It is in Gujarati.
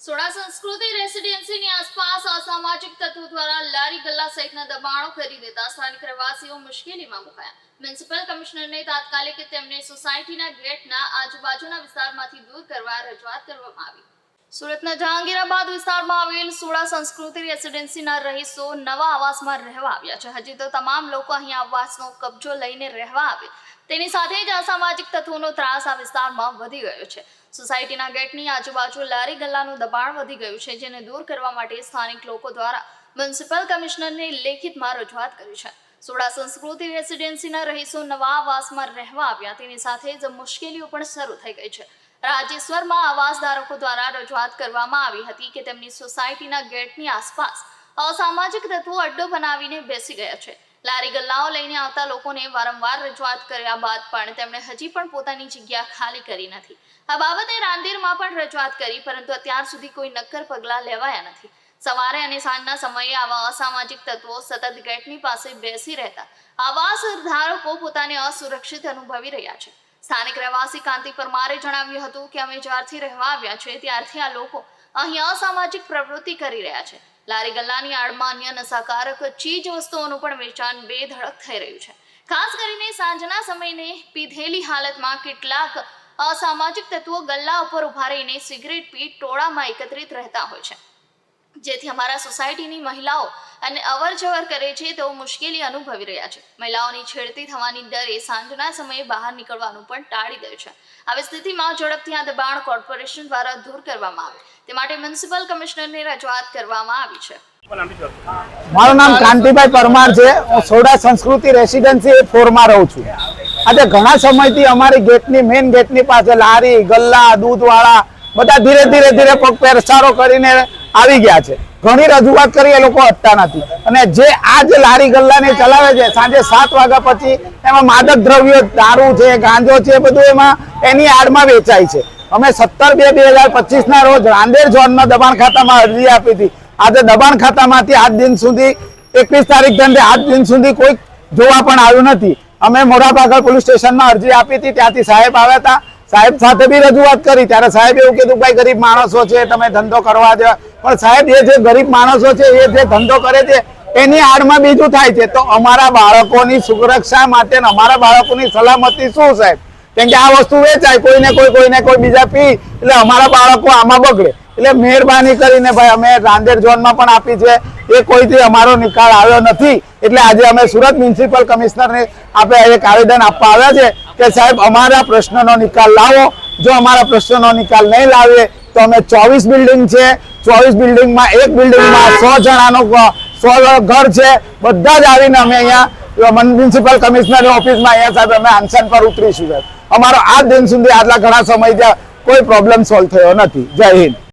સોડા સંસ્કૃતિ રેસિડેન્સીની આસપાસ અસામાજિક તત્વો દ્વારા લારી ગલ્લા સહિતના દબાણો કરી દેતા સ્થાનિક રહેવાસીઓ મુશ્કેલીમાં મુકાયા. મ્યુનિસિપલ કમિશનરને તાત્કાલિક તેમને સોસાયટીના ગેટના આજુબાજુના વિસ્તારમાંથી દૂર કરવા રજૂઆત કરવામાં આવી. સુરતના જહાંગીરાબાદ વિસ્તારમાં આવેલ સોળા સંસ્કૃતિ રેસિડેન્સીના રહીશો નવા આવાસમાં રહેવા આવ્યા છે. હજી તો તમામ લોકો અહીં આવાસનો કબજો લઈને રહેવા આવે. તેની સાથે જ અસામાજિક તત્વોનો ત્રાસ આ વિસ્તારમાં વધી ગયો છે. સોસાયટીના ગેટની આજુબાજુ લારી ગલ્લાનું દબાણ વધી ગયું છે, જેને દૂર કરવા માટે સ્થાનિક લોકો દ્વારા મ્યુનિસિપલ કમિશનરને લેખિતમાં રજૂઆત કરી છે. સોડા સંસ્કૃતિ રેસિડેન્સીના રહીશો નવા આવાસમાં રહેવા આવ્યા. તેની સાથે જ મુશ્કેલીઓ પણ શરૂ થઈ ગઈ છે. રાજેશ્વરમાં આવાસ ધારકો દ્વારા રજૂઆત કરવામાં આવી હતી કે તેમની સોસાયટીના ગેટની આસપાસ અસામાજિક તત્વો અડ્ડો બનાવીને બેસી ગયા છે. લારી ગલ્લાઓ લઈને આવતા લોકોને વારંવાર રજૂઆત કર્યા બાદ પણ તેમણે હજી પણ પોતાની જગ્યા ખાલી કરી નથી. આ બાબતે રાંદેરમાં પણ રજૂઆત કરી, પરંતુ અત્યાર સુધી કોઈ નક્કર પગલાં લેવાયા નથી. સવારે અને સાંજના સમયે આવા અસામાજિક તત્વો સતત ગેટની પાસે બેસી રહેતા આવાસ ધારકો પોતાને અસુરક્ષિત અનુભવી રહ્યા છે. સ્થાનિક રહેવાસી કાંતિ પરમારે જણાવ્યું હતું કે અમે જ્યારથી રહેવા આવ્યા છે ત્યારથી આ લોકો અહીં અસામાજિક પ્રવૃત્તિ કરી રહ્યા છે. લારી ગલ્લાની આડમાં અન્ય નશાકારક ચીજ વસ્તુઓનું પણ વેચાણ બેધડક થઈ રહ્યું છે. ખાસ કરીને સાંજના સમયને પીધેલી હાલતમાં કેટલાક અસામાજિક તત્વો ગલ્લા ઉપર ઊભા રહીને સિગરેટ પી ટોળામાં એકત્રિત રહેતા હોય છે. જેથી અમારા સોસાયટીની મહિલાઓ અને અવર જવર કરે છે તેઓ મુશ્કેલી અનુભવી રહ્યા છે. મહિલાઓની છેડતી થવાની ડરે સાંજના સમયે બહાર નીકળવાનું પણ ટાળી દે છે. આવી સ્થિતિમાં ઝડપથી આ દબાણ કોર્પોરેશન દ્વારા દૂર કરવામાં આવે. તે માટે મ્યુનિસિપલ કમિશનરને રજૂઆત કરવામાં આવી છે. મારું નામ કાંતિભાઈ પરમાર છે. હું સોડા સંસ્કૃતિ રેસિડેન્સી ફોરમાં રહું છું. આજે ઘણા સમયથી અમારી ગેટની મેઇન ગેટની પાસે લારી ગલ્લા દૂધવાળા બધા ધીરે ધીરે ધીરે પગ પેરસારો કરીને આવી ગયા છે. ઘણી રજૂઆત કરી, એ લોકો હટતા નથી. અને જે આ જે લારી ગલ્લાને ચલાવે છે, સાંજે સાત વાગ્યા પછી એમાં માદક દ્રવ્યો, દારૂ છે, ગાંજો છે બધું એમાં એની આડમાં વેચાય છે. અમે સત્તર બે બે હજાર પચીસ ના રોજ રાંદેર ઝોનના દબાણ ખાતામાં અરજી આપી હતી. આજે દબાણ ખાતામાંથી આજ દિન સુધી, એકવીસ તારીખ દંડે આજ દિન સુધી કોઈ જોવા પણ આવ્યું નથી. અમે મોરાભાગળ પોલીસ સ્ટેશનમાં અરજી આપી હતી, ત્યાંથી સાહેબ આવ્યા હતા. સાહેબ સાથે બી રજૂઆત કરી. ત્યારે સાહેબ એવું કીધું ભાઈ ગરીબ માણસો છે, તમે ધંધો કરવા દો પણ સાહેબ, એ જે ગરીબ માણસો છે, એ જે ધંધો કરે છે, એની આડમાં બીજું થાય છે. તો અમારા બાળકોની સુરક્ષા માટે અમારા બાળકોની સલામતી શું સાહેબ? કેમ કે આ વસ્તુ વેચાય, કોઈને કોઈ કોઈને કોઈ બીજા પી, એટલે અમારા બાળકો આમાં બગડે. એટલે મહેરબાની કરીને ભાઈ, અમે રાંદેર ઝોનમાં પણ આપી છે. એ કોઈથી અમારો નિકાલ આવ્યો નથી. એટલે આજે અમે સુરત મ્યુનિસિપલ કમિશનરને આપણે એક આવેદન આપવા આવ્યા છે કે સાહેબ, અમારા પ્રશ્નનો નિકાલ લાવો. જો અમારા પ્રશ્નનો નિકાલ નહીં લાવીએ, તો અમે ચોવીસ બિલ્ડિંગ છે ચોવીસ બિલ્ડિંગમાં, એક બિલ્ડિંગમાં સો જણા નું સો ઘર છે. બધા જ આવીને અમે અહીંયા મ્યુનિસિપલ કમિશનરની ઓફિસમાં અહીંયા સાહેબ અમે અનશન પર ઉતરીશું. અમારો આ દિન સુધી, આટલા ઘણા સમય ત્યાં કોઈ પ્રોબ્લેમ સોલ્વ થયો નથી. જય હિન્દ.